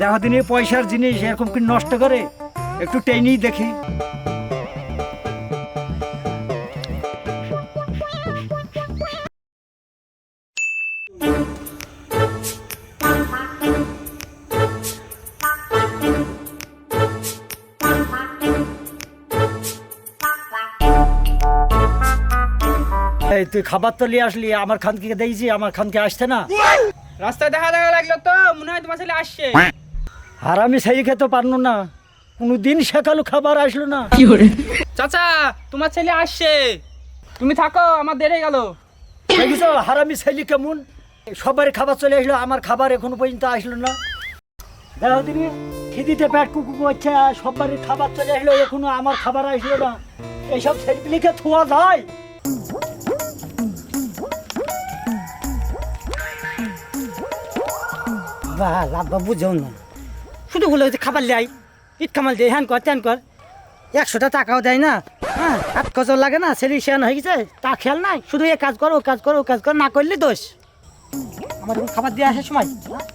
দেখো দিনে পয়সার জিনিস এরকম কি নষ্ট করে? একটু টেনেই দেখি। তুই খাবার তো নিয়ে আসলি, আমার খানকে দিয়েছি আমার খানকে আসছে না। রাস্তায় দেখা দেখা লাগল তো, মনে হয় তোমার ছেলে আসছে। আর আমি সেই খেতে পারল না। কোনোদিন সকালে খাবার আসলো না। চাচা তোমার ছেলে আসছে। তুমি থাকো আমার দেরে গেল। দেখিস হারামি ছেলে কেমন? সবার খাবার চলে আসলো আমার খাবার এখনও পর্যন্ত আসলো না। দেখো তুমি খিদিতে প্যাট কুকু করছে সবার খাবার চলে আসলো এখনও আমার খাবার আসলো না। এইসব ছেলেপিলিকে থোয়া যায়। বা লাভবা বুঝাও না। শুধু হচ্ছে খাবার লাই ইট কামাল দেয় হ্যান কর ত্যান কর। একশোটা টাকাও দেয় না। হ্যাঁ হাত কজর লাগে না ছেলে শিয়ান হয়ে গেছে তা খেয়াল নাই? শুধু এ কাজ কর ও কাজ কর ও কাজ কর না করলে দোষ। আমার এখন খাবার দিয়ে আসার সময়।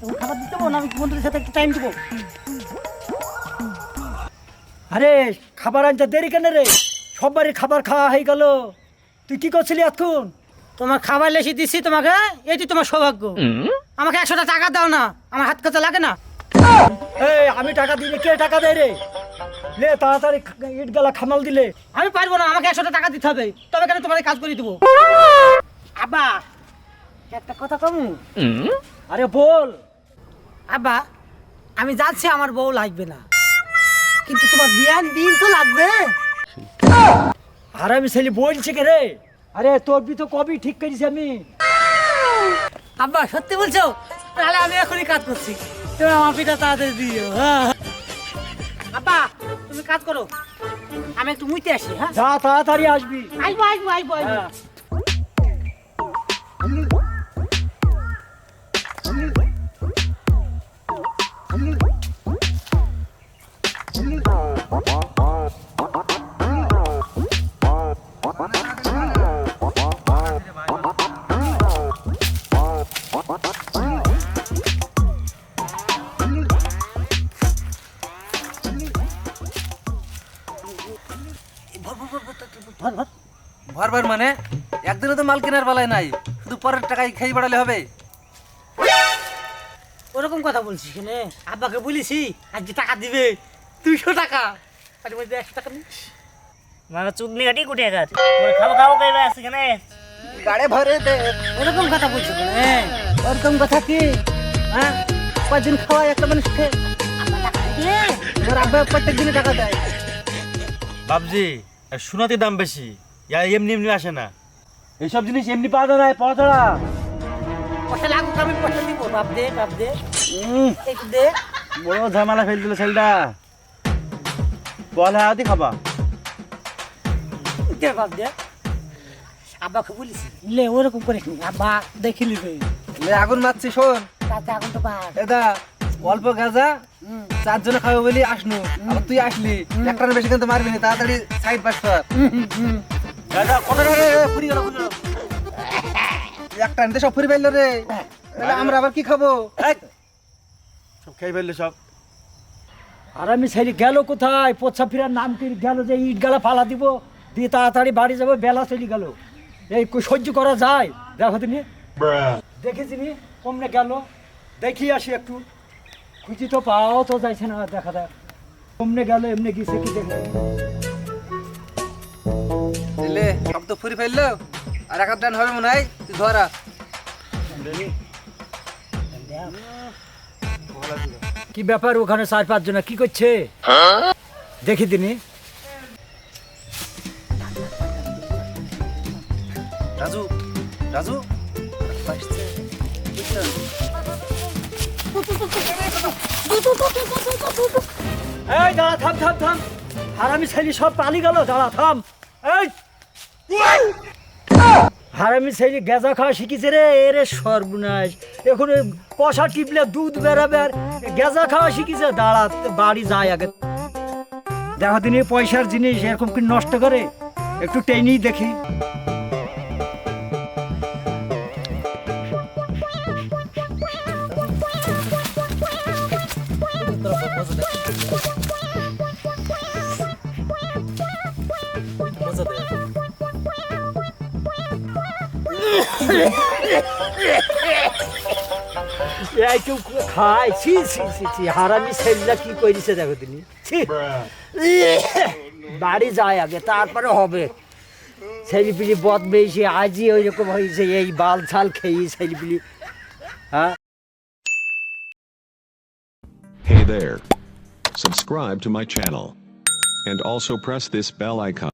এখন খাবার দিতে না আমি বন্ধুদের সাথে একটু টাইম দেবো। আরে খাবার আনতে দেরি কেন রে? সববারই খাবার খাওয়া হয়ে গেল। তুই কি করছিলি এতক্ষণ? তোমার খাবার লেসি দিচ্ছি তোমাকে এটি তোমার সৌভাগ্য। আমাকে একশোটা টাকা দাও না আমার হাত কাছে লাগে না। এই আমি টাকা দিলে কে টাকা দেয় রে? লে তাড়াতাড়ি ইট গালা খামাল দিলে। আমি পারব না আমাকে একশোটা টাকা দিতে হবে। তবে কেন তোমার কাজ করে দেবো? আব্বা একটা কথা কমু? আরে বল। আব্বা আমি যাচ্ছি আমার বউ লাগবে না। কিন্তু তোমার বিয়ান দিন তো লাগবে। আর আমি ছেলে বলছি কে রে? আরে তোর বি তো কবি ঠিক করেছি আমি। আব্বা সত্যি বলছো? তাহলে আমি এখনই কাজ করছি। তুমি আমার পিঠা তাড়াতাড়ি দিও হ্যাঁ। আব্বা তুমি কাজ করো। আমি একটু মুইতে আসি হ্যাঁ? যা তাড়াতাড়ি আসবি। আইবো আইবো আইবো আইবো। হ্যাঁ। ভরবার মানে একদিনও তো মাল কেনার বেলায় নাই শুধু পরের টাকায় খেয়ে বেড়ালে হবে। ওরকম কথা বলছিস কেনে? আব্বাকে বলেছি আজ যে টাকা দিবে দুইশো টাকা। তার মধ্যে একশো টাকা নিস। মানে চুদনি কাটি কুটে গাছ তোর খাব খাব কইবে আছে কেন? গাড়ে ভরে দে। ওরকম কথা বলছো কেনে? ওরকম কথা কি? হ্যাঁ? কয়দিন খাওয়াই একটা দিবে আমার আব্বা প্রত্যেক দিনে টাকা দেয়। বাবজি সোনাতে দাম বেশি। ইয়া এমনি এমনি আসে না। এইসব জিনিস এমনি পাওয়া যায় না পাওয়া ছাড়া পয়সা লাগুক আমি পয়সা দিব। বাপ দে বাপ দে। একটু দে। বড় ঝামেলা ফেল দিল ছেলেটা। বল হ্যাঁ খাবা। দে বাপ দে। আব্বাকে বলিস লে ওরকম করে আব্বা দেখে নিবে লে আগুন মারছি শোন। তাতে এখন তো বাদ দাদা অল্প গাজা চারজনে খাবে বলি আসনু। তুই আসলি একটা বেশি কিন্তু মারবি না তাড়াতাড়ি সাইড পাস কর। একটা আনতে সব ফুরি পাইলো রে। আমরা আবার কি খাব? সব খেয়ে ফেললে সব। আর আমি ছেলে গেল কোথায়? পোছা ফিরার নাম কি? গেল যে ইট গালা ফালা দিব দিয়ে তাড়াতাড়ি বাড়ি যাব বেলা চলে গেল। এই কো- সহ্য করা যায়। দেখো তুমি। দেখেছি নি কমনে গেল। দেখি আসি একটু। খুঁজি তো পাও তো যাইছে না দেখা দেখ কমনে গেল এমনি গেছে কি দেখে। তো ফুরি ফেলল আর এক ডান হবে মনে হয় তুই ধরা। কি ব্যাপার ওখানে চার পাঁচ জন কি করছে? দেখি দিনি রাজু রাজু। এই দাঁড়া থাম থাম থাম। হারামি ছেলে সব পালি গেল দাঁড়া থাম। এই! হারামি ছেলে গেজা খাওয়া শিখিছে রে এরে সর্বনাশ। এখন কষা টিপলে দুধ বেরাবে আর গেজা খাওয়া শিখিছে, দাঁড়া, বাড়ি যায় আগে। দেখো দিন পয়সার জিনিস, এরকম কি নষ্ট করে? একটু টেনেই দেখি। এই কেউ খায় ছি ছি ছি ছি হারামি ছেলেটা কি করেছে দেখো তিনি ছি বাড়ি যায় আগে তারপরে হবে ছেলেপিলি বদ বেশি আজই ওই রকম হয়েছে এই বাল ছাল খেয়ে ছেলেপিলি হ্যাঁ Hey there. Subscribe to my channel. And also press this bell icon.